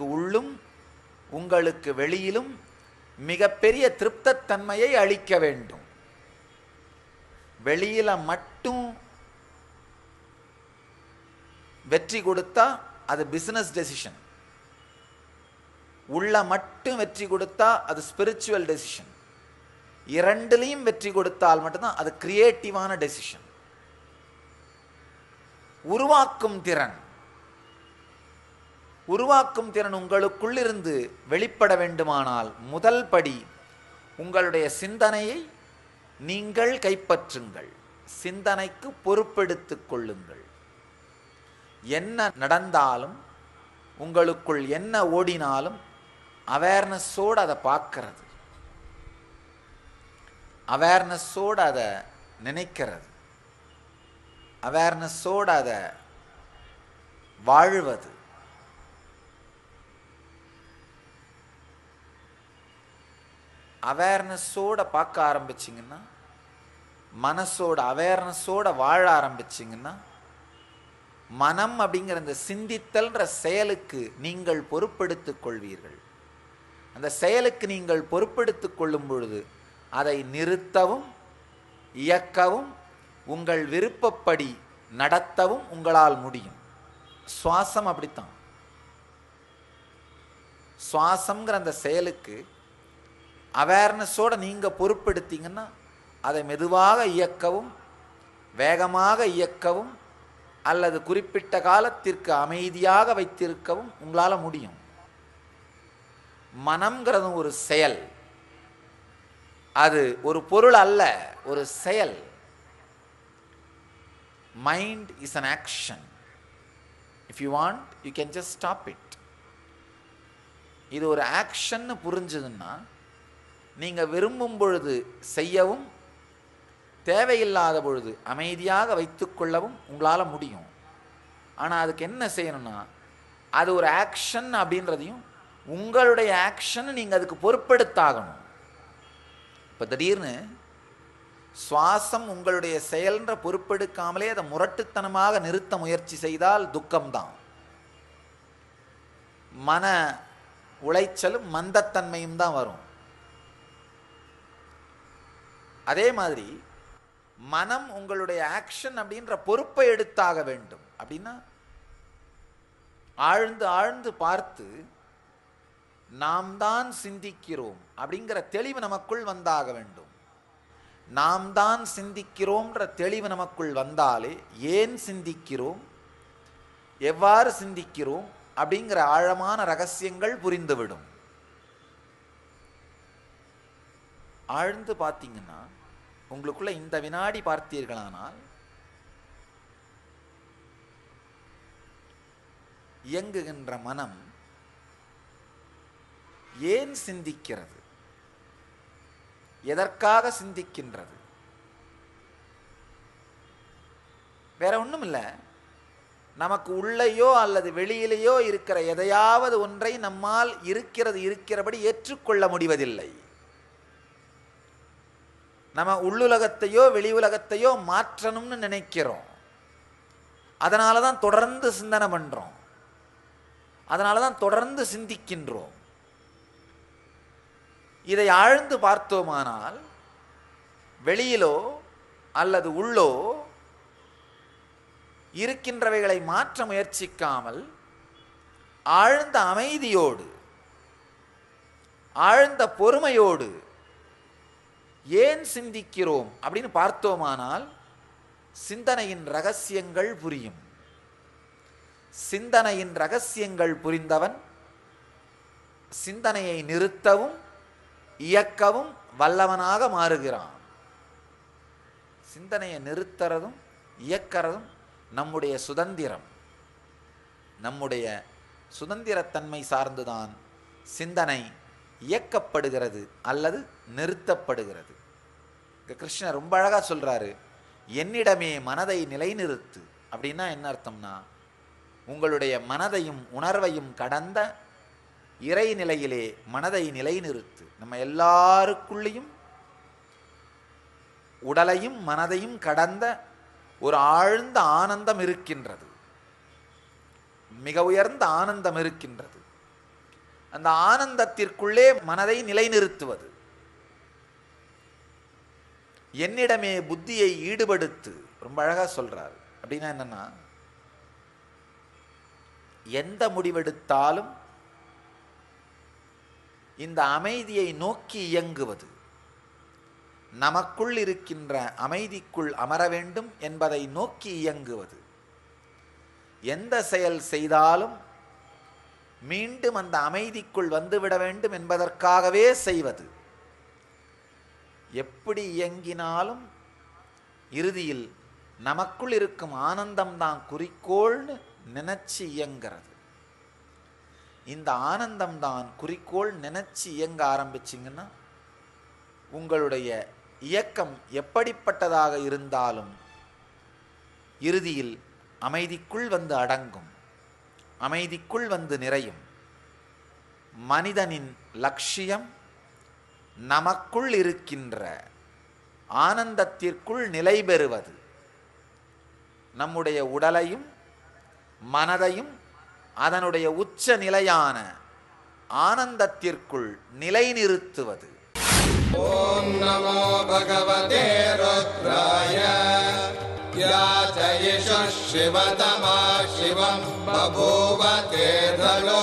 உங்களுக்கு உள்ளும் உங்களுக்கு வெளியிலும் மிகப்பெரிய திருப்தத்தன்மையை அளிக்க வேண்டும். வெளியில மட்டும் வெற்றி கொடுத்தா அது பிஸ்னஸ் டெசிஷன் உள்ள மட்டும் வெற்றி கொடுத்தா அது ஸ்பிரிச்சுவல் டெசிஷன் இரண்டுலையும் வெற்றி கொடுத்தால் மட்டும்தான் அது கிரியேட்டிவான டெசிஷன் உருவாக்கும் திறன். உருவாக்கும் திறன் உங்களுக்குள்ளிருந்து வெளிப்பட வேண்டுமானால் முதல் படி உங்களுடைய சிந்தனையை நீங்கள் கைப்பற்றுங்கள். சிந்தனைக்கு பொறுப்பெடுத்துக் கொள்ளுங்கள். என்ன நடந்தாலும் உங்களுக்குள் என்ன ஓடினாலும் அவேர்னஸோடு அதை பார்க்கறது. அவேர்னஸோடு அதை நினைக்கிறது. அவேர்னஸோடு அதை வாழ்வது. அவேர்னஸோட பார்க்க ஆரம்பிச்சிங்கன்னா மனசோட அவேர்னஸோட வாழ ஆரம்பிச்சிங்கன்னா மனம் அப்படிங்கிற அந்த சிந்தித்தல்ன்ற செயலுக்கு நீங்கள் பொறுப்பெடுத்து கொள்வீர்கள். அந்த செயலுக்கு நீங்கள் பொறுப்பெடுத்துக் கொள்ளும் பொழுது அதை நிறுத்தவும் இயக்கவும் உங்கள் விருப்பப்படி நடத்தவும் உங்களால் முடியும். சுவாசம் அப்படித்தான். சுவாசம்ங்கிற அந்த செயலுக்கு அவேர்னஸோடு நீங்கள் பொறுப்பெடுத்தீங்கன்னா அதை மெதுவாக இயக்கவும் வேகமாக இயக்கவும் அல்லது குறிப்பிட்ட காலத்திற்கு அமைதியாக வைத்திருக்கவும் உங்களால் முடியும். மனம்ங்கிறதும் ஒரு செயல். அது ஒரு பொருள் அல்ல ஒரு செயல். Mind is an action if you want you can just stop it இது ஒரு ஆக்ஷன்னு புரிஞ்சுதுன்னா நீங்கள் விரும்பும் பொழுது செய்யவும் தேவையில்லாத பொழுது அமைதியாக வைத்துக்கொள்ளவும் உங்களால் முடியும். ஆனால் அதுக்கு என்ன செய்யணும்னா அது ஒரு ஆக்ஷன் அப்படின்றதையும் உங்களுடைய ஆக்ஷன் நீங்கள் அதுக்கு பொறுப்பெடுத்தாகணும் இப்போ திடீர்னு சுவாசம் உங்களுடைய செயல்ன்ற பொறுப்பெடுக்காமலே அதை முரட்டுத்தனமாக நிறுத்த முயற்சி செய்தால் துக்கம்தான். மன உளைச்சலும் மந்தத்தன்மையும் தான் வரும். அதே மாதிரி மனம் உங்களுடைய ஆக்ஷன் அப்படின்ற பொறுப்பை எடுத்தாக வேண்டும். அப்படின்னா ஆழ்ந்து ஆழ்ந்து பார்த்து நாம் தான் சிந்திக்கிறோம் அப்படிங்கிற தெளிவு நமக்குள் வந்தாக வேண்டும். நாம் தான் சிந்திக்கிறோம்ன்ற தெளிவு நமக்குள் வந்தாலே ஏன் சிந்திக்கிறோம்? எவ்வாறு சிந்திக்கிறோம்? அப்படிங்கிற ஆழமான ரகசியங்கள் புரிந்துவிடும். ஆழ்ந்து பார்த்தீங்கன்னா உங்களுக்குள்ள இந்த வினாடி பார்த்தீர்களானால் இயங்குகின்ற மனம் ஏன் சிந்திக்கிறது? எதற்காக சிந்திக்கின்றது? வேற ஒன்றும் இல்லை நமக்கு உள்ளேயோ அல்லது வெளியிலேயோ இருக்கிற எதையாவது ஒன்றை நம்மால் இருக்கிறது இருக்கிறபடி ஏற்றுக்கொள்ள முடிவதில்லை. நம்ம உள்ளுலகத்தையோ வெளி உலகத்தையோ மாற்றணும்னு நினைக்கிறோம். அதனால தான் தொடர்ந்து சிந்தனை பண்ணுறோம் அதனால தான் தொடர்ந்து சிந்திக்கின்றோம். இதை ஆழ்ந்து பார்த்தோமானால் வெளியிலோ அல்லது உள்ளோ இருக்கின்றவைகளை மாற்ற முயற்சிக்காமல் ஆழ்ந்த அமைதியோடு ஆழ்ந்த பொறுமையோடு ஏன் சிந்திக்கிறோம் அப்படின்னு பார்த்தோமானால் சிந்தனையின் ரகசியங்கள் புரியும். சிந்தனையின் ரகசியங்கள் புரிந்தவன் சிந்தனையை நிறுத்தவும் இயக்கவும் வல்லவனாக மாறுகிறான். சிந்தனையை நிறுத்துறதும் இயக்கிறதும் நம்முடைய சுதந்திரம். நம்முடைய சுதந்திரத்தன்மை சார்ந்துதான் சிந்தனை இயக்கப்படுகிறது அல்லது நிறுத்தப்படுகிறது. கிருஷ்ணர் ரொம்ப அழகாக சொல்கிறாரு என்னிடமே மனதை நிலைநிறுத்து. அப்படின்னா என்ன அர்த்தம்னா உங்களுடைய மனதையும் உணர்வையும் கடந்த இறைநிலையிலே மனதை நிலைநிறுத்து. நம்ம எல்லாருக்குள்ளேயும் உடலையும் மனதையும் கடந்த ஒரு ஆழ்ந்த ஆனந்தம் இருக்கின்றது. மிக உயர்ந்த ஆனந்தம் இருக்கின்றது. அந்த ஆனந்தத்திற்குள்ளே மனதை நிலைநிறுத்துவது. என்னிடமே புத்தியை ஈடுபடுத்து ரொம்ப அழகா சொல்றார். அப்படின்னா என்னன்னா எந்த முடிவெடுத்தாலும் இந்த அமைதியை நோக்கி இயங்குவது. நமக்குள் இருக்கின்ற அமைதிக்குள் அமர வேண்டும் என்பதை நோக்கி இயங்குவது. எந்த செயல் செய்தாலும் மீண்டும் அந்த அமைதிக்குள் வந்துவிட வேண்டும் என்பதற்காகவே செய்வது. எப்படி இயங்கினாலும் இறுதியில் நமக்குள் இருக்கும் ஆனந்தம்தான் குறிக்கோள்னு நினைச்சு இயங்கிறது. இந்த ஆனந்தம்தான் குறிக்கோள் நினைச்சு இயங்க ஆரம்பிச்சிங்கன்னா உங்களுடைய இயக்கம் எப்படிப்பட்டதாக இருந்தாலும் இறுதியில் அமைதிக்குள் வந்து அடங்கும். அமைதிக்குள் வந்து நிறையும். மனிதனின் லட்சியம் நமக்குள் இருக்கின்ற ஆனந்தத்திற்குள் நிலை பெறுவது. நம்முடைய உடலையும் மனதையும் அதனுடைய உச்ச நிலையான ஆனந்தத்திற்குள் நிலைநிறுத்துவது ஓம் நமோ பகவதே ருத்ராய. यशः शिवतमा शिवम् बभूव ते धनु